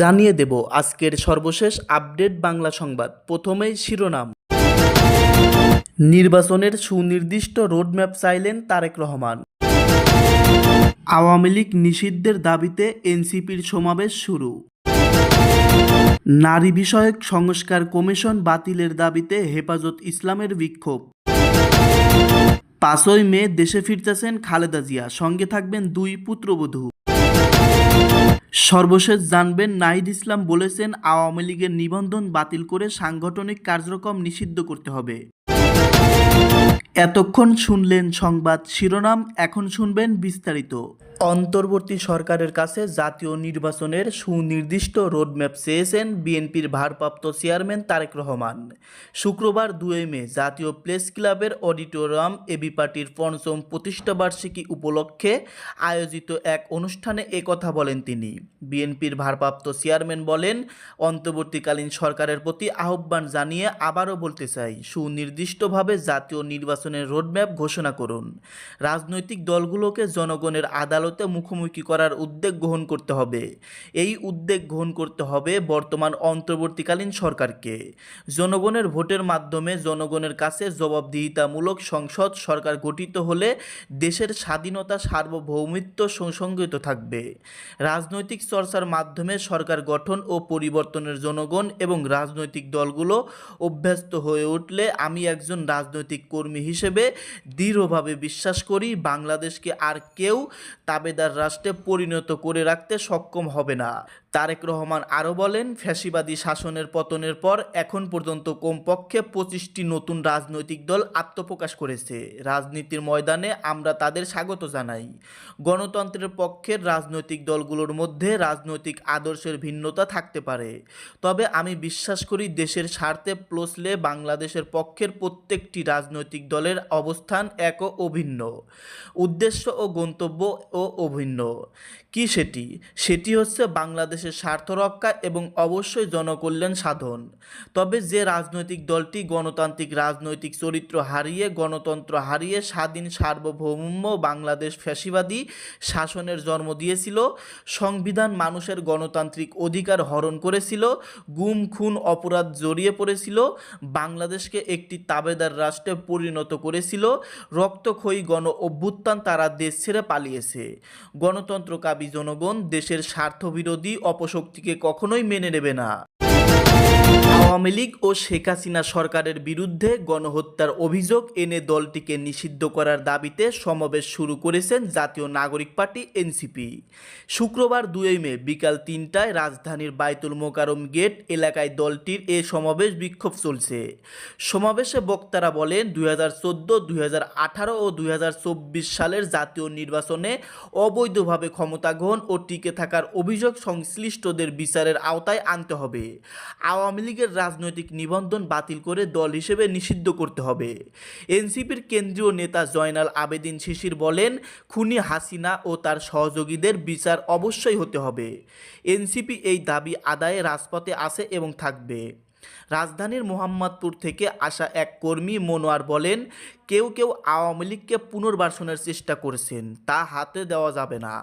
জানিয়ে দেব আজকের সর্বশেষ আপডেট বাংলা সংবাদ। প্রথমেই শিরোনাম। নির্বাচনের সুনির্দিষ্ট রোডম্যাপ চাইলেন তারেক রহমান। আওয়ামী লীগ নিষিদ্ধের দাবিতে এনসিপির সমাবেশ শুরু। নারী বিষয়ক সংস্কার কমিশন বাতিলের দাবিতে হেফাজত ইসলামের বিক্ষোভ। পাঁচই মে দেশে ফিরতেছেন খালেদা জিয়া, সঙ্গে থাকবেন দুই পুত্রবধূ। সর্বশেষ জানবেন নাহিদ ইসলাম বলেছেন, আওয়ামী লীগের নিবন্ধন বাতিল করে সাংগঠনিক কার্যক্রম নিষিদ্ধ করতে হবে। এতক্ষণ শুনলেন সংবাদ শিরোনাম, এখন শুনবেন বিস্তারিত। অন্তর্বর্তী সরকারের কাছে জাতীয় নির্বাচনের সুনির্দিষ্ট রোডম্যাপ চেয়েছেন বিএনপির ভারপ্রাপ্ত চেয়ারম্যান তারেক রহমান। শুক্রবার দুই মে জাতীয় প্রেস ক্লাবের অডিটোরিয়াম এবি পার্টির পঞ্চম প্রতিষ্ঠাবার্ষিকী উপলক্ষে আয়োজিত এক অনুষ্ঠানে একথা বলেন তিনি। বিএনপির ভারপ্রাপ্ত চেয়ারম্যান বলেন, অন্তর্বর্তীকালীন সরকারের প্রতি আহ্বান জানিয়ে আবারও বলতে চাই, সুনির্দিষ্টভাবে জাতীয় নির্বাচনের রোডম্যাপ ঘোষণা করুন। রাজনৈতিক দলগুলোকে জনগণের আদালতে মুখোমুখি করার উদ্যোগ গ্রহণ করতে হবে। এই উদ্যোগ গ্রহণ করতে হবে বর্তমান অন্তর্বর্তীকালীন সরকারকে। জনগণের ভোটের মাধ্যমে জনগণের কাছে জবাবদিহিতামূলক সংসদ সরকার গঠিত হলে দেশের স্বাধীনতা সার্বভৌমিত্ব সুসংগত থাকবে। রাজনৈতিক চর্চার মাধ্যমে সরকার গঠন ও পরিবর্তনের জনগণ এবং রাজনৈতিক দলগুলো অভ্যস্ত হয়ে উঠলে আমি একজন রাজনৈতিক কর্মী হিসেবে দৃঢ়ভাবে বিশ্বাস করি বাংলাদেশকে আর কেউ তাবেদার রাষ্ট্রে পরিণত করে রাখতে সক্ষম হবে না। তারেক রহমান আরও বলেন, ফ্যাসিবাদী শাসনের পতনের পর এখন পর্যন্ত কমপক্ষে পঁচিশটি নতুন রাজনৈতিক দল আত্মপ্রকাশ করেছে। রাজনীতির ময়দানে আমরা তাদের স্বাগত জানাই। গণতন্ত্রের পক্ষের রাজনৈতিক দলগুলোর মধ্যে রাজনৈতিক আদর্শের ভিন্নতা থাকতে পারে। তবে আমি বিশ্বাস করি দেশের স্বার্থে প্লসলে বাংলাদেশের পক্ষের প্রত্যেকটি রাজনৈতিক দলের অবস্থান এক ও অভিন্ন। উদ্দেশ্য ও গন্তব্য ও অভিন্ন। কি সেটি? সেটি হচ্ছে বাংলাদেশের স্বার্থ রক্ষা এবং অবশ্যই জনকল্যাণ সাধন। তবে যে রাজনৈতিক দলটি গণতান্ত্রিক রাজনৈতিক চরিত্র হারিয়ে, গণতন্ত্র হারিয়ে স্বাধীন, সার্বভৌম বাংলাদেশ ফ্যাসিবাদী শাসনের জন্ম দিয়েছিল, সংবিধান মানুষের গণতান্ত্রিক অধিকার হরণ করেছিল, গুম, খুন, অপরাধ জড়িয়ে পড়েছিল, বাংলাদেশকে একটি তাবেদার রাষ্ট্রে পরিণত করেছিল, রক্তক্ষয়ী গণ অভ্যুত্থান তারা দেশ ছেড়ে পালিয়েছে। গণতন্ত্রকামী জনগণ দেশের স্বার্থবিরোধী অপশক্তিকে কখনোই মেনে নেবে না। আওয়ামী লীগ ও শেখ হাসিনা সরকারের বিরুদ্ধে গণহত্যার অভিযোগ এনে দলটিকে নিষিদ্ধ করার দাবিতে সমাবেশ শুরু করেছেন জাতীয় নাগরিক পার্টি এনসিপি। শুক্রবার দুই মে বিকাল তিনটায় রাজধানীর বাইতুল মোকারম গেট এলাকায় দলটির এ সমাবেশ বিক্ষোভ চলছে। সমাবেশে বক্তারা বলেন, দুই হাজার চোদ্দ, দুই হাজার আঠারো ও দুই হাজার চব্বিশ সালের জাতীয় নির্বাচনে অবৈধভাবে ক্ষমতা গ্রহণ ও টিকে থাকার অভিযোগ সংশ্লিষ্টদের বিচারের আওতায় আনতে হবে। আওয়ামী লীগের রাজনৈতিক নিবন্ধন বাতিল করে দল হিসেবে নিষিদ্ধ করতে হবে। এনসিপির কেন্দ্রীয় নেতা জয়নাল আবেদিন শিশির বলেন, খুনি হাসিনা ও তার সহযোগীদের বিচার অবশ্যই হতে হবে। এনসিপি এই দাবি আদায়ে রাজপথে আছে এবং থাকবে। রাজধানীর মোহাম্মদপুর থেকে আসা এক কর্মী মনোয়ার বলেন, কেউ কেউ আওয়ামী লীগকে পুনর্বাসনের চেষ্টা করছেন, তা হাতে দেওয়া যাবে না।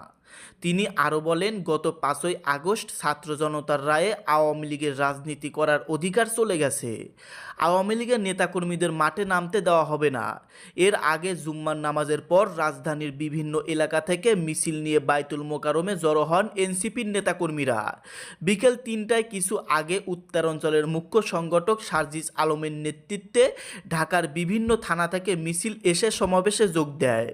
তিনি আরও বলেন, গত পাঁচই আগস্ট ছাত্র জনতার রায়ে আওয়ামী লীগের রাজনীতি করার অধিকার চলে গেছে। আওয়ামী লীগের নেতাকর্মীদের মাঠে নামতে দেওয়া হবে না। এর আগে জুম্মার নামাজের পর রাজধানীর বিভিন্ন এলাকা থেকে মিছিল নিয়ে বাইতুল মোকারমে জড়ো হন এনসিপির নেতাকর্মীরা। বিকেল তিনটায় কিছু আগে উত্তরাঞ্চলের মুখ্য সংগঠক সার্জিস আলমের নেতৃত্বে ঢাকার বিভিন্ন থানা থেকে মিছিল এসে সমাবেশে যোগ দেয়।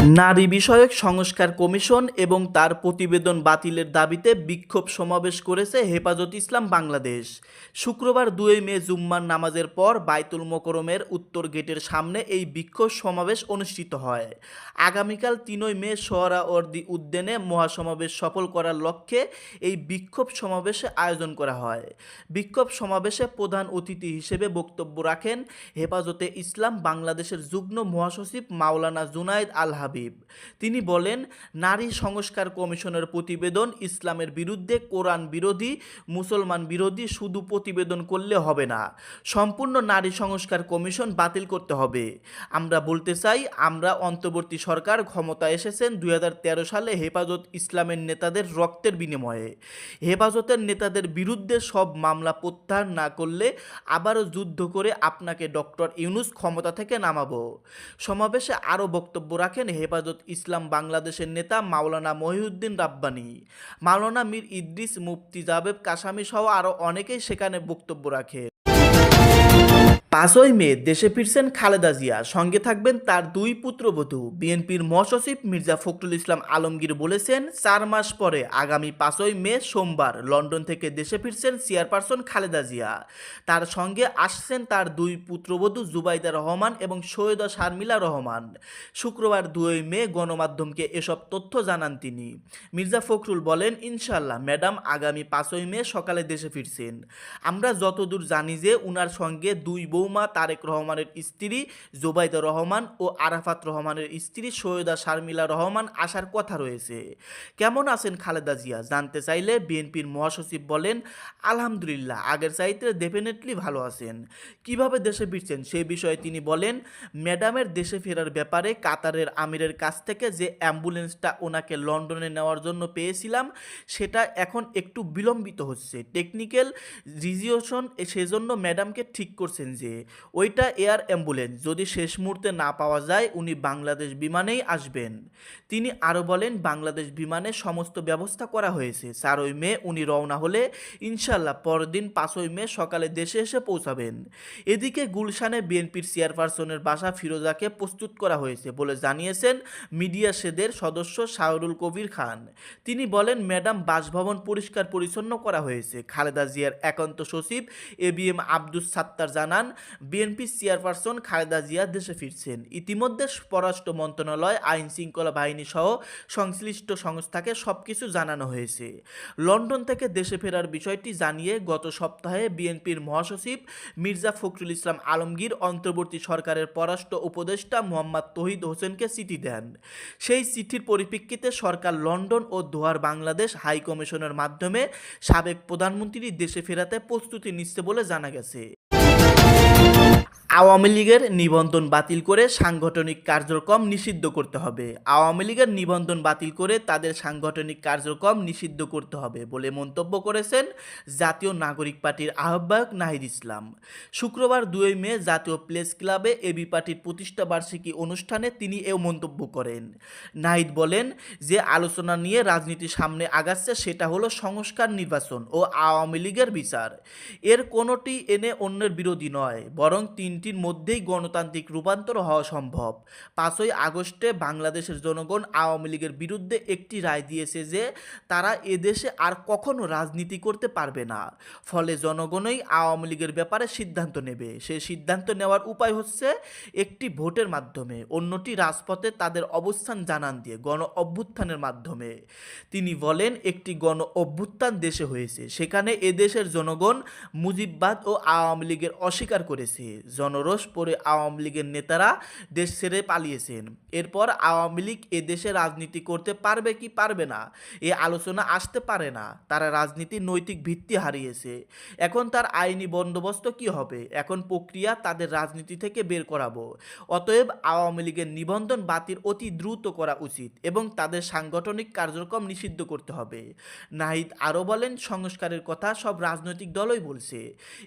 নারী বিষয়ক সংস্কার কমিশন এবং তার প্রতিবেদন বাতিলের দাবিতে বিক্ষোভ সমাবেশ করেছে হেফাজত ইসলাম বাংলাদেশ। শুক্রবার দুই মে জুম্মার নামাজের পর বাইতুল মোকরমের উত্তর গেটের সামনে এই বিক্ষোভ সমাবেশ অনুষ্ঠিত হয়। আগামীকাল তিনই মে সোহরাওয়ার্দী উদ্যানে মহাসমাবেশ সফল করার লক্ষ্যে এই বিক্ষোভ সমাবেশে আয়োজন করা হয়। বিক্ষোভ সমাবেশে প্রধান অতিথি হিসেবে বক্তব্য রাখেন হেফাজতে ইসলাম বাংলাদেশের যুগ্ম মহাসচিব মাওলানা জুনাইদ আল হাবিব। তিনি বলেন, নারী সংস্কার কমিশনের প্রতিবেদন ইসলামের বিরুদ্ধে কোরআন বিরোধী, মুসলমান বিরোধী শুধু প্রতিবেদন করলে হবে না। সম্পূর্ণ নারী সংস্কার কমিশন বাতিল করতে হবে। আমরা বলতে চাই, আমরা অন্তর্বর্তী সরকার ক্ষমতা এসেছেন দুই হাজার তেরো সালে হেফাজত ইসলামের নেতাদের রক্তের বিনিময়ে। হেফাজতের নেতাদের বিরুদ্ধে সব মামলা প্রত্যাহার না করলে আবারও যুদ্ধ করে আপনাকে ডক্টর ইউনুস ক্ষমতা থেকে নামাবো। সমাবেশে আরও বক্তব্য রাখেন হেফাজত ইসলাম বাংলাদেশের নেতা মাওলানা মহিউদ্দিন রাব্বানি। মাওলানা মীর ইদ্রিস মুফতি জাবেব কাসামি সহ আরও অনেকেই সেখানে বক্তব্য রাখে পাঁচই মে দেশে ফিরছেন খালেদা জিয়া। সঙ্গে থাকবেন তার দুই পুত্রবধূ। বিএনপির মহাসচিব মির্জা ফখরুল ইসলাম আলমগীর বলেছেন, চার মাস পরে, আগামী পাঁচই মে সোমবার, লন্ডন থেকে দেশে ফিরছেন চেয়ারপারসন খালেদা জিয়া। তার সঙ্গে আসছেন তার দুই পুত্রবধূ জুবাইদা রহমান এবং সৈয়দা শারমিলা রহমান। শুক্রবার দুই মে গণমাধ্যমকে এসব তথ্য জানান তিনি। মির্জা ফখরুল বলেন ইনশাল্লাহ ম্যাডাম আগামী পাঁচই মে সকালে দেশে ফিরছেন। আমরা যতদূর জানি যে, উনার সঙ্গে দুই বৌমা তারেক রহমানের স্ত্রী, জোবাইদা রহমান ও আরাফাত রহমানের স্ত্রী, সৈয়দা শারমিলা রহমান আসার কথা রয়েছে। কেমন আছেন খালেদা জিয়া? জানতে চাইলে বিএনপির মহাসচিব বলেন, আলহামদুলিল্লাহ, আগের চাইতে ডেফিনেটলি ভালো আছেন। কীভাবে দেশে ফিরছেন? সে বিষয়ে তিনি বলেন, ম্যাডামের দেশে ফেরার ব্যাপারে কাতারের আমিরের কাছ থেকে যে অ্যাম্বুলেন্সটা ওনাকে লন্ডনে নেওয়ার জন্য পেয়েছিলাম, সেটা এখন একটু বিলম্বিত হচ্ছে। টেকনিক্যাল রিজিওশন সেজন্য ম্যাডামকে ঠিক করছেন যে ওইটা এয়ার অ্যাম্বুলেন্স। যদি শেষ মুহূর্তে না পাওয়া যায়, উনি বাংলাদেশ বিমানেই আসবেন। তিনি আরও বলেন, বাংলাদেশ বিমানে সমস্ত ব্যবস্থা করা হয়েছে। চারই মে উনি রওনা হলে ইনশাল্লাহ পরদিন পাঁচই মে সকালে দেশে এসে পৌঁছাবেন। এদিকে গুলশানে বিএনপির চেয়ারপারসনের বাসা ফিরোজাকে প্রস্তুত করা হয়েছে বলে জানিয়েছেন মিডিয়া সেদের সদস্য শাহরুল কবির খান। তিনি বলেন, ম্যাডাম, বাসভবন পরিষ্কার পরিচ্ছন্ন করা হয়েছে। খালেদা জিয়ার একান্ত সচিব A B M Abdus Sattar জানান বিএনপি চেয়ারপারসন খালেদা জিয়া দেশে ফিরছেন। ইতিমধ্যে পররাষ্ট্র মন্ত্রণালয়, আইন শৃঙ্খলা বাহিনী সহ সংশ্লিষ্ট সংস্থাকে সবকিছু জানানো হয়েছে। লন্ডন থেকে দেশে ফেরার বিষয়টি জানিয়ে গত সপ্তাহে বিএনপির মহাসচিব মির্জা ফখরুল ইসলাম আলমগীর অন্তর্বর্তী সরকারের পররাষ্ট্র উপদেষ্টা মোহাম্মদ তহিদ হোসেনকে চিঠি দেন। সেই চিঠির পরিপ্রেক্ষিতে সরকার লন্ডন ও দোহার বাংলাদেশ হাই কমিশনের মাধ্যমে সাবেক প্রধানমন্ত্রী দেশে ফেরাতে প্রস্তুতি নিচ্ছে বলে জানা গেছে। আওয়ামী লীগের নিবন্ধন বাতিল করে সাংগঠনিক কার্যক্রম নিষিদ্ধ করতে হবে। আওয়ামী লীগের নিবন্ধন বাতিল করে তাদের সাংগঠনিক কার্যক্রম নিষিদ্ধ করতে হবে বলে মন্তব্য করেছেন জাতীয় নাগরিক পার্টির আহ্বায়ক নাহিদ ইসলাম। শুক্রবার দুই মে জাতীয় প্লেস ক্লাবে এবি পার্টির প্রতিষ্ঠা বার্ষিকী অনুষ্ঠানে তিনি এও মন্তব্য করেন। নাহিদ বলেন যে আলোচনা নিয়ে রাজনীতি সামনে আগাচ্ছে সেটা হলো সংস্কার নির্বাচন ও আওয়ামী লীগের বিচার। এর কোনোটি এনে অন্যের বিরোধী নয়, বরং তিনটির মধ্যেই গণতান্ত্রিক রূপান্তর হওয়া সম্ভব। পাঁচই আগস্টে বাংলাদেশের জনগণ আওয়ামী লীগের বিরুদ্ধে একটি রায় দিয়েছে যে, তারা এদেশে আর কখনো রাজনীতি করতে পারবে না। ফলে জনগণই আওয়ামী লীগের ব্যাপারে সিদ্ধান্ত নেবে। সেই সিদ্ধান্ত নেওয়ার উপায় হচ্ছে একটি ভোটের মাধ্যমে, অন্যটি রাজপথে তাদের অবস্থান জানান দিয়ে, গণ অভ্যুত্থানের মাধ্যমে। তিনি বলেন, একটি গণ অভ্যুত্থান দেশে হয়েছে। সেখানে এদেশের জনগণ মুজিববাদ ও আওয়ামী লীগের অস্বীকার করেছে। জনরোষ পরে আওয়ামী লীগের নেতারা দেশ ছেড়ে পালিয়েছেন। এরপর আওয়ামী লীগ এ দেশে রাজনীতি করতে পারবে কি পারবে না, এ আলোচনা আসতে পারে না। তারা রাজনীতির নৈতিক ভিত্তি হারিয়েছে। এখন তার আইনি বন্দোবস্ত কি হবে? এখন প্রক্রিয়া তাদের রাজনীতি থেকে বের করাবো। অতএব আওয়ামী লীগের নিবন্ধন বাতিল অতি দ্রুত করা উচিত এবং তাদের সাংগঠনিক কার্যক্রম নিষিদ্ধ করতে হবে। নাহিদ আরও বলেন, সংস্কারের কথা সব রাজনৈতিক দলই বলছে।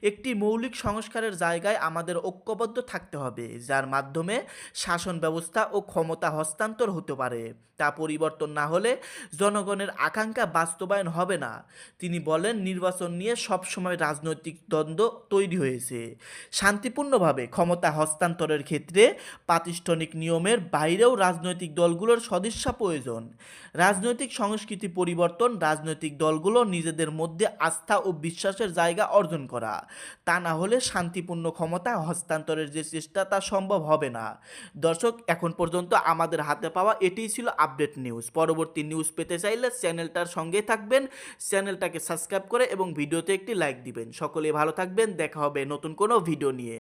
একটি মৌলিক সংস্কারের জায়গায় আমাদের ঐক্যবদ্ধ থাকতে হবে, যার মাধ্যমে শাসন ব্যবস্থা ও ক্ষমতা হস্তান্তর হতে পারে। তা পরিবর্তন না হলে জনগণের আকাঙ্ক্ষা বাস্তবায়ন হবে না। তিনি বলেন, নির্বাচন নিয়ে সবসময় রাজনৈতিক দ্বন্দ্ব তৈরি হয়েছে। শান্তিপূর্ণভাবে ক্ষমতা হস্তান্তরের ক্ষেত্রে প্রাতিষ্ঠানিক নিয়মের বাইরেও রাজনৈতিক দলগুলোর সদিচ্ছা প্রয়োজন। রাজনৈতিক সংস্কৃতি পরিবর্তন, রাজনৈতিক দলগুলো নিজেদের মধ্যে আস্থা ও বিশ্বাসের জায়গা অর্জন করা। তা না হলে শান্তিপূর্ণ ক্ষমতা হস্তান্তরের যে চেষ্টা, তা সম্ভব হবে না। দর্শক, এখন পর্যন্ত আমাদের হাতে পাওয়া এটিই ছিল আপডেট নিউজ। পরবর্তী নিউজ পেতে চাইলে চ্যানেলটার সঙ্গে থাকবেন। চ্যানেলটাকে সাবস্ক্রাইব করে এবং ভিডিওতে একটি লাইক দিবেন। সকলে ভালো থাকবেন। দেখা হবে নতুন কোনো ভিডিও নিয়ে।